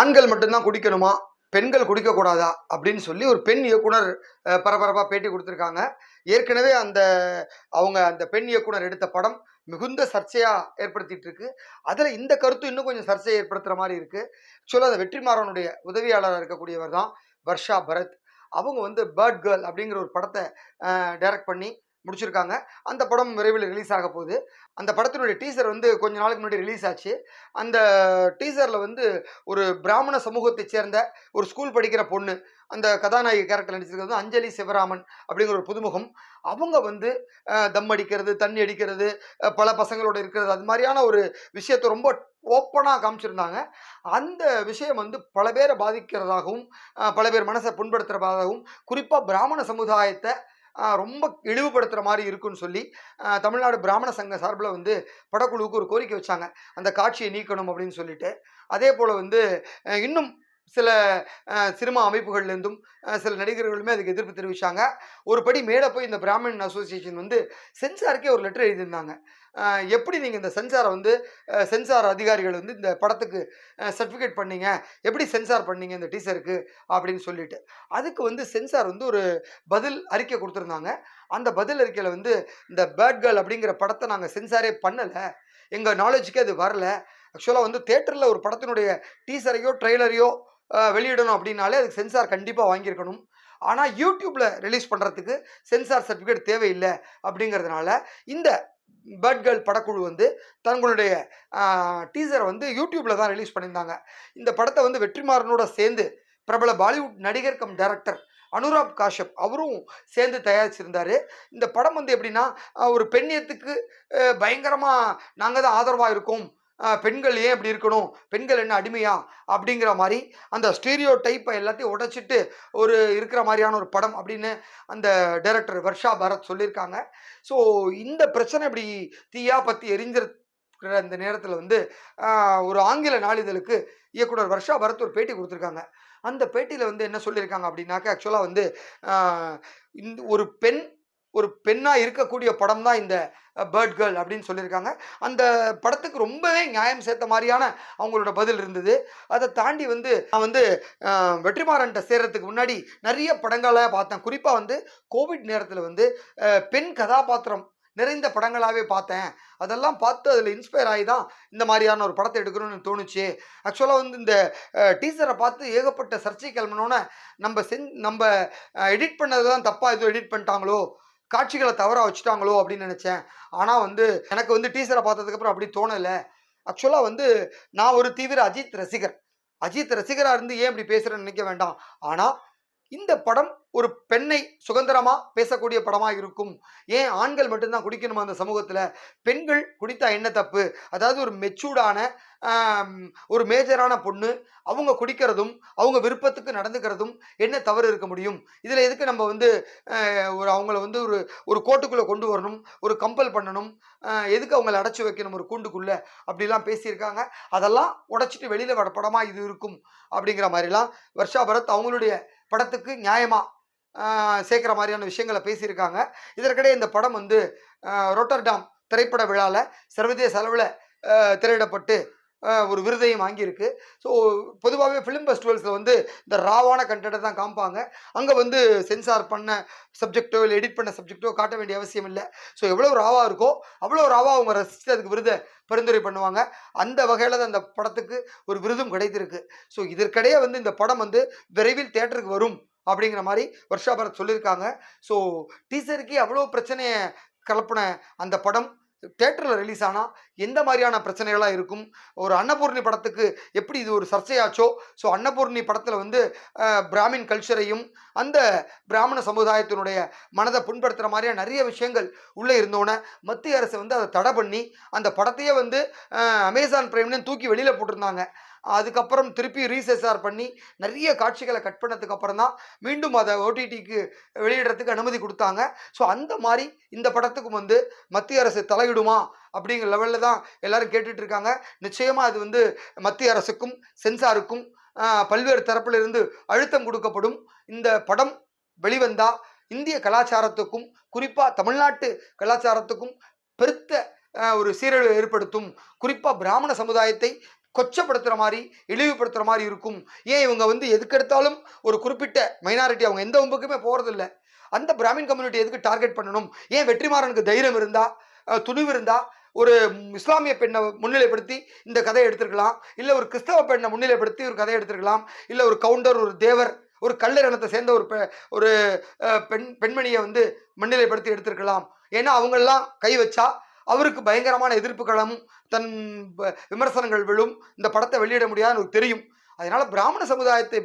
ஆண்கள் மட்டும்தான் குடிக்கணுமா? பெண்கள் குடிக்கக்கூடாதா? அப்படின்னு சொல்லி ஒரு பெண் இயக்குனர் பரபரப்பாக பேட்டி கொடுத்துருக்காங்க. ஏற்கனவே அந்த அவங்க அந்த பெண் இயக்குனர் எடுத்த படம் மிகுந்த சர்ச்சையாக ஏற்படுத்திட்டு இருக்கு அதில் இந்த கருத்து இன்னும் கொஞ்சம் சர்ச்சையை ஏற்படுத்துகிற மாதிரி இருக்கு. ஆக்சுவலாக அந்த வெற்றிமாறனுடைய உதவியாளராக இருக்கக்கூடியவர் தான் வர்ஷா பரத். அவங்க வந்து பேர்ட் கேர்ள் அப்படிங்கிற ஒரு படத்தை டைரக்ட் பண்ணி முடிச்சிருக்காங்க. அந்த படம் விரைவில் ரிலீஸ் ஆக போகுது. அந்த படத்தினுடைய டீசர் வந்து கொஞ்ச நாளுக்கு முன்னாடி ரிலீஸ் ஆச்சு. அந்த டீசரில் வந்து ஒரு பிராமண சமூகத்தைச் சேர்ந்த ஒரு ஸ்கூல் படிக்கிற பொண்ணு அந்த கதாநாயகி கேரக்டர் நடிச்சிருக்கிறது வந்து அஞ்சலி சிவராமன் அப்படிங்கிற ஒரு புதுமுகம். அவங்க வந்து தம் அடிக்கிறது தண்ணி அடிக்கிறது பல பசங்களோட இருக்கிறது அது மாதிரியான ஒரு விஷயத்தை ரொம்ப ஓப்பனாக காமிச்சிருந்தாங்க. அந்த விஷயம் வந்து பல பேரை பாதிக்கிறதாகவும் பல பேர் மனசை புண்படுத்துகிறதாகவும் குறிப்பாக பிராமண சமுதாயத்தை ரொம்ப இழிவுபடுத்துகிற மாதிரி இருக்குன்னு சொல்லி தமிழ்நாடு பிராமண சங்க சார்பில் வந்து படக்குழுவுக்கு ஒரு கோரிக்கை வச்சாங்க. அந்த காட்சியை நீக்கணும் அப்படின்னு சொல்லிட்டு. அதே போல் வந்து இன்னும் சில சினிமா அமைப்புகள்லேருந்தும் சில நடிகர்களுமே அதுக்கு எதிர்ப்பு தெரிவித்தாங்க ஒரு படி மேலே போய் இந்த பிராமின் அசோசியேஷன் வந்து சென்சாருக்கே ஒரு லெட்டர் எழுதியிருந்தாங்க. எப்படி நீங்கள் இந்த சென்சாரை வந்து சென்சார் அதிகாரிகள் வந்து இந்த படத்துக்கு சர்டிஃபிகேட் பண்ணீங்க? எப்படி சென்சார் பண்ணீங்க இந்த டீசருக்கு? அப்படின்னு சொல்லிட்டு. அதுக்கு வந்து சென்சார் வந்து ஒரு பதில் அறிக்கை கொடுத்துருந்தாங்க. அந்த பதில் அறிக்கையில் வந்து இந்த பேட் கேர்ள் அப்படிங்கிற படத்தை நாங்கள் சென்சாரே பண்ணலை. எங்கள் நாலேஜுக்கு அது வரல. ஆக்சுவலாக வந்து தேட்டரில் ஒரு படத்தினுடைய டீசரையோ ட்ரெய்லரையோ வெளியிடணும் அப்படின்னாலே அதுக்கு சென்சார் கண்டிப்பாக வாங்கியிருக்கணும். ஆனால் யூடியூப்பில் ரிலீஸ் பண்ணுறதுக்கு சென்சார் சர்டிஃபிகேட் தேவையில்லை அப்படிங்கிறதுனால இந்த பேட் கேர்ள் படக்குழு வந்து தங்களுடைய டீசரை வந்து யூடியூப்பில் தான் ரிலீஸ் பண்ணியிருந்தாங்க. இந்த படத்தை வந்து வெற்றிமாறனோட சேர்ந்து பிரபல பாலிவுட் நடிகர் கம் டைரக்டர் அனுராப் காஷப் அவரும் சேர்ந்து தயாரிச்சிருந்தார். இந்த படம் வந்து எப்படின்னா ஒரு பெண்ணியத்துக்கு பயங்கரமாக நாங்கள் தான் ஆதரவாக இருக்கோம் பெண்கள் ஏன் இப்படி இருக்கணும்? பெண்கள் என்ன அடிமையா? அப்படிங்கிற மாதிரி அந்த ஸ்டீரியோ டைப்பை எல்லாத்தையும் உடைச்சிட்டு ஒரு இருக்கிற மாதிரியான ஒரு படம் அப்படின்னு அந்த டைரக்டர் வர்ஷா பரத் சொல்லியிருக்காங்க. ஸோ இந்த பிரச்சனை இப்படி தீயா பற்றி எரிஞ்சிருக்கிற இந்த நேரத்தில் வந்து ஒரு ஆங்கில நாளிதழுக்கு இயக்குனர் வர்ஷா பரத் ஒரு பேட்டி கொடுத்துருக்காங்க. அந்த பேட்டியில் வந்து என்ன சொல்லியிருக்காங்க அப்படின்னாக்க ஆக்சுவலாக வந்து இந்த ஒரு பெண் ஒரு பெண்ணாக இருக்கக்கூடிய படம் தான் இந்த பேர்ட் கேர்ள் அப்படின்னு சொல்லியிருக்காங்க. அந்த படத்துக்கு ரொம்பவே நியாயம் சேர்த்த மாதிரியான அவங்களோட பதில் இருந்தது. அதை தாண்டி வந்து நான் வந்து வெற்றிமாறன்ட்ட சேர்கிறதுக்கு முன்னாடி நிறைய படங்களை பார்த்தேன். குறிப்பாக வந்து கோவிட் நேரத்தில் வந்து பெண் கதாபாத்திரம் நிறைந்த படங்களாகவே பார்த்தேன். அதெல்லாம் பார்த்து அதில் இன்ஸ்பயர் ஆகி தான் இந்த மாதிரியான ஒரு படத்தை எடுக்கணும்னு தோணுச்சு. ஆக்சுவலாக வந்து இந்த டீசரை பார்த்து ஏகப்பட்ட சர்ச்சை கிளம்பினோன்னே நம்ம செஞ் நம்ம எடிட் பண்ணது தான் தப்பாக எதுவும் எடிட் பண்ணிட்டாங்களோ காட்சிகளை தவறாக வச்சுட்டாங்களோ அப்படின்னு நினச்சேன். ஆனால் வந்து எனக்கு வந்து டீசரை பார்த்ததுக்கப்புறம் அப்படி தோணலை. ஆக்சுவலாக வந்து நான் ஒரு தீவிர அஜித் ரசிகர். அஜித் ரசிகராக இருந்து ஏன் இப்படி பேசுகிறேன்னு நினைக்க வேண்டாம். ஆனால் இந்த படம் ஒரு பெண்ணை சுதந்திரமா பேசக்கூடிய படமா இருக்கும். ஏன் ஆண்கள் மட்டும்தான் குடிக்கணுமா அந்த சமூகத்துல? பெண்கள் குடித்தா என்ன தப்பு? அதாவது ஒரு மெச்சூர்டான ஒரு மேஜரான பொண்ணு அவங்க குடிக்கிறதும் அவங்க விருப்பத்துக்கு நடந்துக்கிறதும் என்ன தவறு இருக்க முடியும்? இதுல எதுக்கு நம்ம வந்து ஒரு அவங்கள வந்து ஒரு ஒரு கோட்டுக்குள்ள கொண்டு வரணும் ஒரு கம்பல் பண்ணணும் எதுக்கு அவங்கள அடைச்சி வைக்கணும் ஒரு கூண்டுக்குள்ள? அப்படிலாம் பேசியிருக்காங்க. அதெல்லாம் உடைச்சிட்டு வெளியில வர படமா இது இருக்கும். அப்படிங்கிற மாதிரிலாம் வர்ஷா பரத் அவங்களுடைய படத்துக்கு நியாயமாக சேர்க்குற மாதிரியான விஷயங்களை பேசியிருக்காங்க. இதற்கிடையே இந்த படம் வந்து ஆஹ், ரோட்டர்டாம் திரைப்பட விழாவில் சர்வதேச அளவில் திரையிடப்பட்டு ஒரு விருதையும் வாங்கியிருக்கு. ஸோ பொதுவாகவே ஃபிலிம் ஃபெஸ்டிவல்ஸில் வந்து இந்த ராவான கண்டென்ட்டை தான் காமிப்பாங்க அங்கே வந்து சென்சார் பண்ண சப்ஜெக்டோ இல்லை எடிட் பண்ண சப்ஜெக்டோ காட்ட வேண்டிய அவசியம் இல்லை. ஸோ எவ்வளோ ராவாக இருக்கோ அவ்வளோ ராவாக அவங்க ரசித்து அதுக்கு விருதை பரிந்துரை பண்ணுவாங்க. அந்த வகையில் தான் அந்த படத்துக்கு ஒரு விருதும் கிடைத்திருக்கு. ஸோ இதற்கிடையே வந்து இந்த படம் வந்து விரைவில் தேட்டருக்கு வரும் அப்படிங்கிற மாதிரி வர்ஷா பரத் சொல்லியிருக்காங்க. ஸோ டீசருக்கே அவ்வளோ பிரச்சனையை கலப்பின அந்த படம். தேட்டரில் ரிலீஸ் ஆனால் எந்த மாதிரியான பிரச்சனைகளாக இருக்கும்? ஒரு அன்னபூர்ணி படத்துக்கு எப்படி இது ஒரு சர்ச்சையாச்சோ? ஸோ அன்னபூர்ணி படத்தில் வந்து பிராமின் கல்ச்சரையும் அந்த பிராமண சமுதாயத்தினுடைய மனதை புண்படுத்துகிற மாதிரியான நிறைய விஷயங்கள் உள்ளே இருந்தோன்னே மத்திய அரசு வந்து அதை தடை பண்ணி அந்த படத்தையே வந்து அமேசான் பிரைம்னு தூக்கி வெளியில் போட்டிருந்தாங்க. அதுக்கப்புறம் திருப்பி ரீசெசார் பண்ணி நிறைய காட்சிகளை கட் பண்ணதுக்கு அப்புறம் தான் மீண்டும் அதை ஓடிடிக்கு வெளியிடுறதுக்கு அனுமதி கொடுத்தாங்க. ஸோ அந்த மாதிரி இந்த படத்துக்கும் வந்து மத்திய அரசு தலையிடுமா அப்படிங்கிற லெவலில் தான் எல்லாரும் கேட்டுட்டு இருக்காங்க நிச்சயமாக அது வந்து மத்திய அரசுக்கும் சென்சாருக்கும் பல்வேறு தரப்பிலிருந்து அழுத்தம் கொடுக்கப்படும். இந்த படம் வெளிவந்தால் இந்திய கலாச்சாரத்துக்கும் குறிப்பாக தமிழ்நாட்டு கலாச்சாரத்துக்கும் பெருத்த ஒரு சீரழிவு ஏற்படுத்தும். குறிப்பாக பிராமண சமுதாயத்தை கொச்சப்படுத்துகிற மாதிரி இழிவுபடுத்துகிற மாதிரி இருக்கும். ஏன் இவங்க வந்து எதுக்கெடுத்தாலும் ஒரு குறிப்பிட்ட மைனாரிட்டி அவங்க எந்த ஒம்புக்குமே போகிறதில்ல அந்த பிராமின் கம்யூனிட்டி எதுக்கு டார்கெட் பண்ணணும்? ஏன் வெற்றிமாறனுக்கு தைரியம் இருந்தா துணிவு இருந்தா ஒரு இஸ்லாமிய பெண்ணை முன்னிலைப்படுத்தி இந்த கதையை எடுத்திருக்கலாம். இல்லை ஒரு கிறிஸ்தவ பெண்ணை முன்னிலைப்படுத்தி ஒரு கதையை எடுத்திருக்கலாம். இல்லை ஒரு கவுண்டர் ஒரு தேவர் ஒரு கல்லர் சேர்ந்த ஒரு பெ- ஒரு பெண் பெண்மணியை வந்து முன்னிலைப்படுத்தி எடுத்திருக்கலாம். ஏன்னா அவங்கெல்லாம் கை வச்சா அவருக்கு பயங்கரமான எதிர்ப்புகளும் தன் விமர்சனங்கள் விழும் இந்த படத்தை வெளியிட முடியாதுன்னு எனக்கு தெரியும். அதனால பிராமண சமுதாயத்தை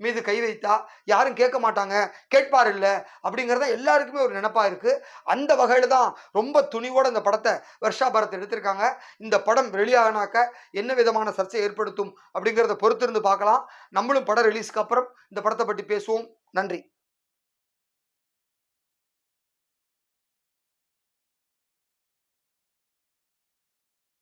மீது கை வைத்தா யாரும் கேட்க மாட்டாங்க கேட்பார் இல்லை அப்படிங்கிறத எல்லாருக்குமே ஒரு நினப்பாக இருக்குது அந்த வகையில் தான் ரொம்ப துணிவோடு இந்த படத்தை வர்ஷா பாரத் எடுத்திருக்காங்க. இந்த படம் வெளியாகனாக்க என்ன விதமான சர்ச்சை ஏற்படுத்தும் அப்படிங்கிறத பொறுத்திருந்து பார்க்கலாம். நம்மளும் படம் ரிலீஸ்க்கு அப்புறம் இந்த படத்தை பற்றி பேசுவோம். நன்றி.